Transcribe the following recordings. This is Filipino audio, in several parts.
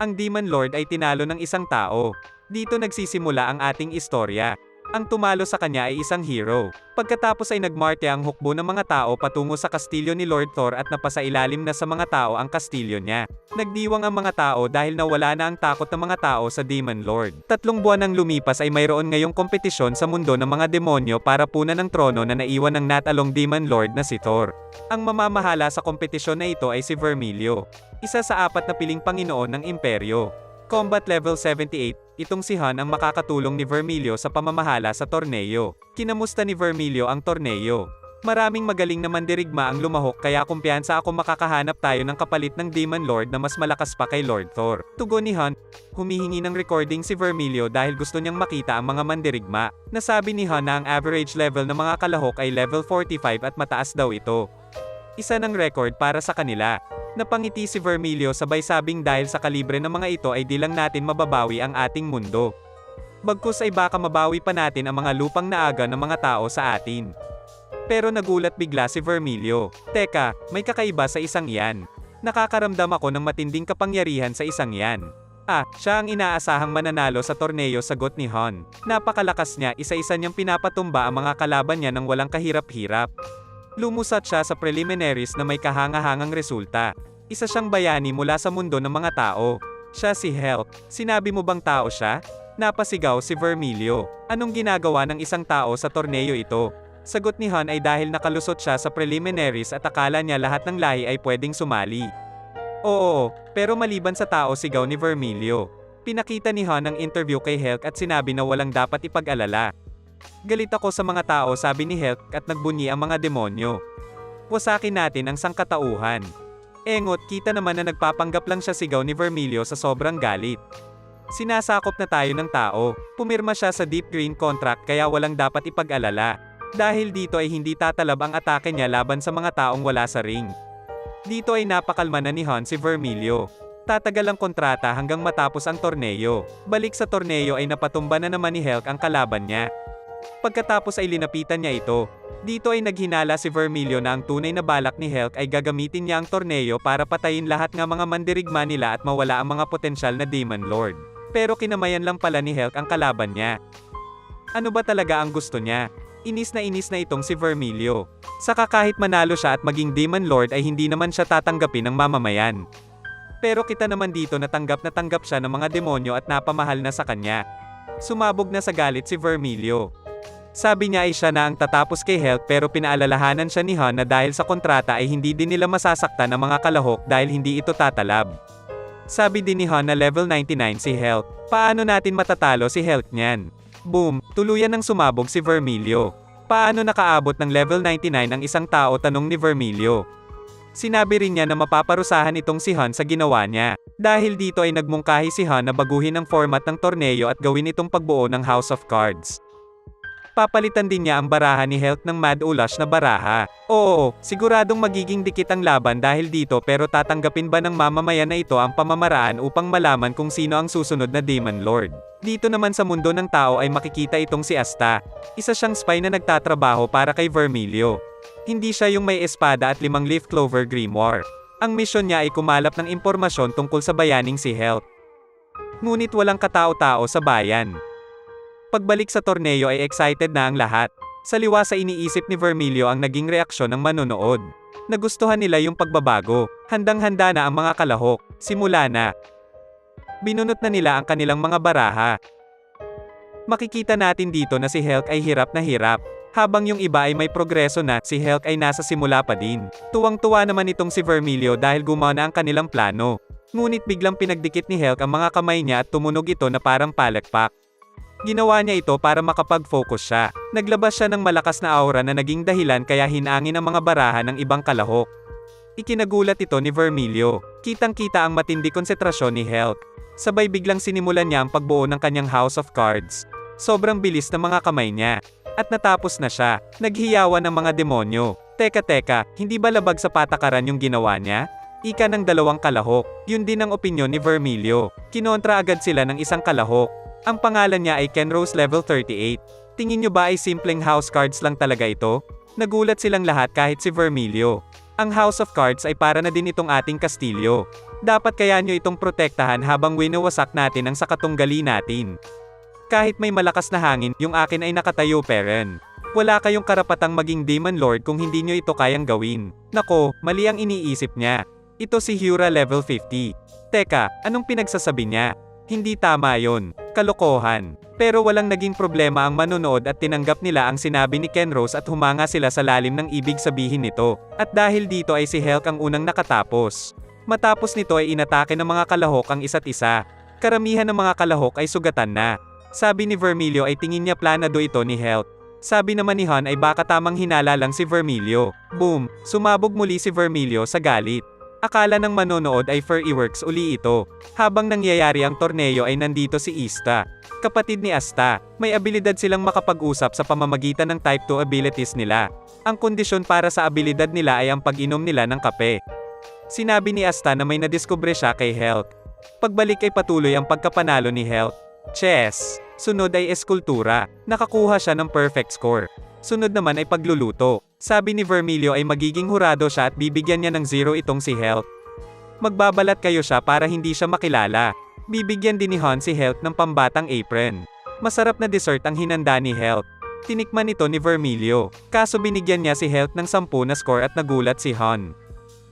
Ang Demon Lord ay tinalo ng isang tao. Dito nagsisimula ang ating istorya. Ang tumalo sa kanya ay isang hero. Pagkatapos ay nagmarte ang hukbo ng mga tao patungo sa kastilyo ni Lord Thor at napasailalim na sa mga tao ang kastilyo niya. Nagdiwang ang mga tao dahil nawala na ang takot ng mga tao sa Demon Lord. Tatlong buwan nang lumipas ay mayroon ngayong kompetisyon sa mundo ng mga demonyo para punan ng trono na naiwan ng natalong Demon Lord na si Thor. Ang mamamahala sa kompetisyon na ito ay si Vermilio, isa sa apat na piling Panginoon ng Imperyo. Combat Level 78, itong si Han ang makakatulong ni Vermilio sa pamamahala sa torneo. Kinamusta ni Vermilio ang torneo. Maraming magaling na mandirigma ang lumahok kaya kumpiyansa ako makakahanap tayo ng kapalit ng Demon Lord na mas malakas pa kay Lord Thor. Tugon ni Han, humihingi ng recording si Vermilio dahil gusto niyang makita ang mga mandirigma. Nasabi ni Han na ang average level ng mga kalahok ay level 45 at mataas daw ito. Isa ng record para sa kanila. Napangiti si Vermilio sabay sabing dahil sa kalibre ng mga ito ay di lang natin mababawi ang ating mundo. Bagkus ay baka mabawi pa natin ang mga lupang naaga ng mga tao sa atin. Pero nagulat bigla si Vermilio. Teka, may kakaiba sa isang yan. Nakakaramdam ako ng matinding kapangyarihan sa isang yan. Ah, siya ang inaasahang mananalo sa torneo sagot ni Han. Napakalakas niya, isa-isa niyang pinapatumba ang mga kalaban niya ng walang kahirap-hirap. Lumusat siya sa preliminaries na may kahanga-hangang resulta. Isa siyang bayani mula sa mundo ng mga tao. Siya si Help. Sinabi mo bang tao siya? Napasigaw si Vermilio. Anong ginagawa ng isang tao sa torneo ito? Sagot ni Han ay dahil nakalusot siya sa preliminaries at akala niya lahat ng lahi ay pwedeng sumali. Oo, pero maliban sa tao sigaw ni Vermilio. Pinakita ni Han ang interview kay Helk at sinabi na walang dapat ipag-alala. Galit ako sa mga tao sabi ni Helk at nagbunyi ang mga demonyo. Wasakin natin ang sangkatauhan. Engot, kita naman na nagpapanggap lang siya sigaw ni Vermilio sa sobrang galit. Sinasakop na tayo ng tao. Pumirma siya sa deep green contract kaya walang dapat ipag-alala. Dahil dito ay hindi tatalab ang atake niya laban sa mga taong wala sa ring. Dito ay napakalma na ni Han si Vermilio. Tatagal ang kontrata hanggang matapos ang torneo. Balik sa torneo ay napatumba na naman ni Helk ang kalaban niya. Pagkatapos ay linapitan niya ito. Dito ay naghinala si Vermilio na ang tunay na balak ni Helk ay gagamitin niya ang torneo para patayin lahat ng mga mandirigma nila at mawala ang mga potensyal na Demon Lord. Pero kinamayan lang pala ni Helk ang kalaban niya. Ano ba talaga ang gusto niya? Inis na inis na itong si Vermilio. Saka kahit manalo siya at maging Demon Lord ay hindi naman siya tatanggapin ng mamamayan. Pero kita naman dito na tanggap na tanggap siya ng mga demonyo at napamahal na sa kanya. Sumabog na sa galit si Vermilio. Sabi niya ay siya na ang tatapos kay Helk pero pinaalalahanan siya ni Han na dahil sa kontrata ay hindi din nila masasaktan ang mga kalahok dahil hindi ito tatalab. Sabi din ni Han na level 99 si Helk. Paano natin matatalo si Helk niyan? Boom, tuluyan ng sumabog si Vermilio. Paano nakaabot ng level 99 ang isang tao tanong ni Vermilio. Sinabi rin niya na mapaparusahan itong si Han sa ginawa niya. Dahil dito ay nagmungkahi si Han na baguhin ang format ng torneo at gawin itong pagbuo ng House of Cards. Papalitan din niya ang baraha ni Health ng Mad Ulash na baraha. Oo, siguradong magiging dikit ang laban dahil dito pero tatanggapin ba ng mamamayan na ito ang pamamaraan upang malaman kung sino ang susunod na Demon Lord? Dito naman sa mundo ng tao ay makikita itong si Asta. Isa siyang spy na nagtatrabaho para kay Vermilio. Hindi siya yung may espada at limang leaf clover grimoire. Ang misyon niya ay kumalap ng impormasyon tungkol sa bayaning si Health. Ngunit walang katao-tao sa bayan. Pagbalik sa torneo ay excited na ang lahat. Saliwa sa iniisip ni Vermilio ang naging reaksyon ng manonood. Nagustuhan nila yung pagbabago. Handang-handa na ang mga kalahok. Simula na. Binunot na nila ang kanilang mga baraha. Makikita natin dito na si Helk ay hirap na hirap. Habang yung iba ay may progreso na, si Helk ay nasa simula pa din. Tuwang-tuwa naman itong si Vermilio dahil gumana ang kanilang plano. Ngunit biglang pinagdikit ni Helk ang mga kamay niya at tumunog ito na parang palakpak. Ginawa niya ito para makapag-focus siya. Naglabas siya ng malakas na aura na naging dahilan kaya hinangin ang mga baraha ng ibang kalahok. Ikinagulat ito ni Vermilio. Kitang-kita ang matindi konsentrasyon ni Helk. Sabay biglang sinimulan niya ang pagbuo ng kanyang House of Cards. Sobrang bilis ng mga kamay niya. At natapos na siya. Naghiyawan ng mga demonyo. Teka teka, hindi ba labag sa patakaran yung ginawa niya? Ika ng dalawang kalahok. Yun din ang opinyon ni Vermilio. Kinontra agad sila ng isang kalahok. Ang pangalan niya ay Ken Rose Level 38. Tingin nyo ba ay simpleng house cards lang talaga ito? Nagulat silang lahat kahit si Vermilio. Ang House of Cards ay para na din itong ating kastilyo. Dapat kaya nyo itong protektahan habang winawasak natin ang sakatunggali natin. Kahit may malakas na hangin, yung akin ay nakatayo peren. Wala kayong karapatang maging Demon Lord kung hindi nyo ito kayang gawin. Nako, mali ang iniisip niya. Ito si Hura level 50. Teka, anong pinagsasabi niya? Hindi tama yon. Kalokohan. Pero walang naging problema ang manonood at tinanggap nila ang sinabi ni Ken Rose at humanga sila sa lalim ng ibig sabihin nito. At dahil dito ay si Helk ang unang nakatapos. Matapos nito ay inatake ng mga kalahok ang isa't isa. Karamihan ng mga kalahok ay sugatan na. Sabi ni Vermilio ay tingin niya planado ito ni Helk. Sabi naman ni Han ay baka tamang hinala lang si Vermilio. Boom! Sumabog muli si Vermilio sa galit. Akala ng manonood ay Furry Works uli ito. Habang nangyayari ang torneo ay nandito si Ista. Kapatid ni Asta, may abilidad silang makapag-usap sa pamamagitan ng Type 2 abilities nila. Ang kondisyon para sa abilidad nila ay ang pag-inom nila ng kape. Sinabi ni Asta na may nadiskubre siya kay Health. Pagbalik ay patuloy ang pagkapanalo ni Health. Chess. Sunod ay eskultura. Nakakuha siya ng perfect score. Sunod naman ay pagluluto. Sabi ni Vermilio ay magiging hurado siya at bibigyan niya ng zero itong si Health. Magbabalat kayo siya para hindi siya makilala. Bibigyan din ni Han si Health ng pambatang apron. Masarap na dessert ang hinanda ni Health. Tinikman ito ni Vermilio. Kaso binigyan niya si Health ng 10 na score at nagulat si Han.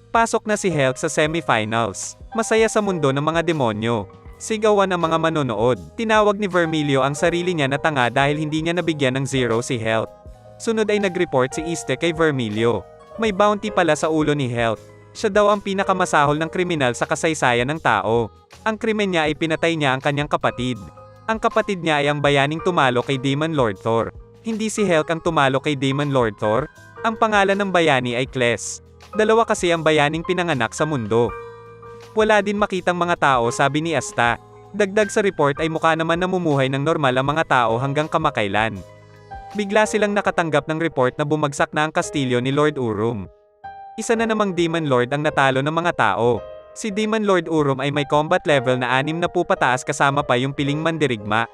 Pasok na si Health sa semifinals. Masaya sa mundo ng mga demonyo. Sigawan ang mga manonood. Tinawag ni Vermilio ang sarili niya na tanga dahil hindi niya nabigyan ng zero si Health. Sunod ay nag-report si Iste kay Vermilio. May bounty pala sa ulo ni Health. Siya daw ang pinakamasahol ng kriminal sa kasaysayan ng tao. Ang krimen niya ay pinatay niya ang kanyang kapatid. Ang kapatid niya ay ang bayaning tumalo kay Demon Lord Thor. Hindi si Helk ang tumalo kay Demon Lord Thor. Ang pangalan ng bayani ay Kles. Dalawa kasi ang bayaning pinanganak sa mundo. Wala din makitang mga tao sabi ni Asta. Dagdag sa report ay mukha naman namumuhay ng normal ang mga tao hanggang kamakailan. Bigla silang nakatanggap ng report na bumagsak na ang kastilyo ni Lord Urum. Isa na namang Demon Lord ang natalo ng mga tao. Si Demon Lord Urum ay may combat level na anim na pupataas kasama pa yung piling mandirigma.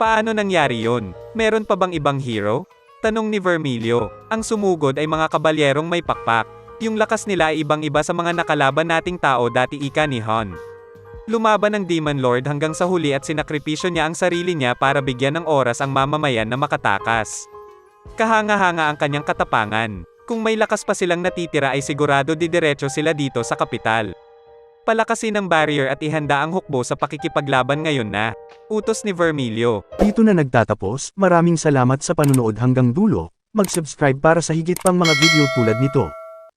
Paano nangyari yon? Meron pa bang ibang hero? Tanong ni Vermilio. Ang sumugod ay mga kabalyerong may pakpak. Yung lakas nila ay ibang-iba sa mga nakalaban nating tao dati ika ni Han. Lumaban ang Demon Lord hanggang sa huli at sinakripisyo niya ang sarili niya para bigyan ng oras ang mamamayan na makatakas. Kahanga-hanga ang kanyang katapangan. Kung may lakas pa silang natitira ay sigurado didiretso sila dito sa kapital. Palakasin ang barrier at ihanda ang hukbo sa pakikipaglaban ngayon na. Utos ni Vermilio. Dito na nagtatapos, maraming salamat sa panunood hanggang dulo, mag-subscribe para sa higit pang mga video tulad nito.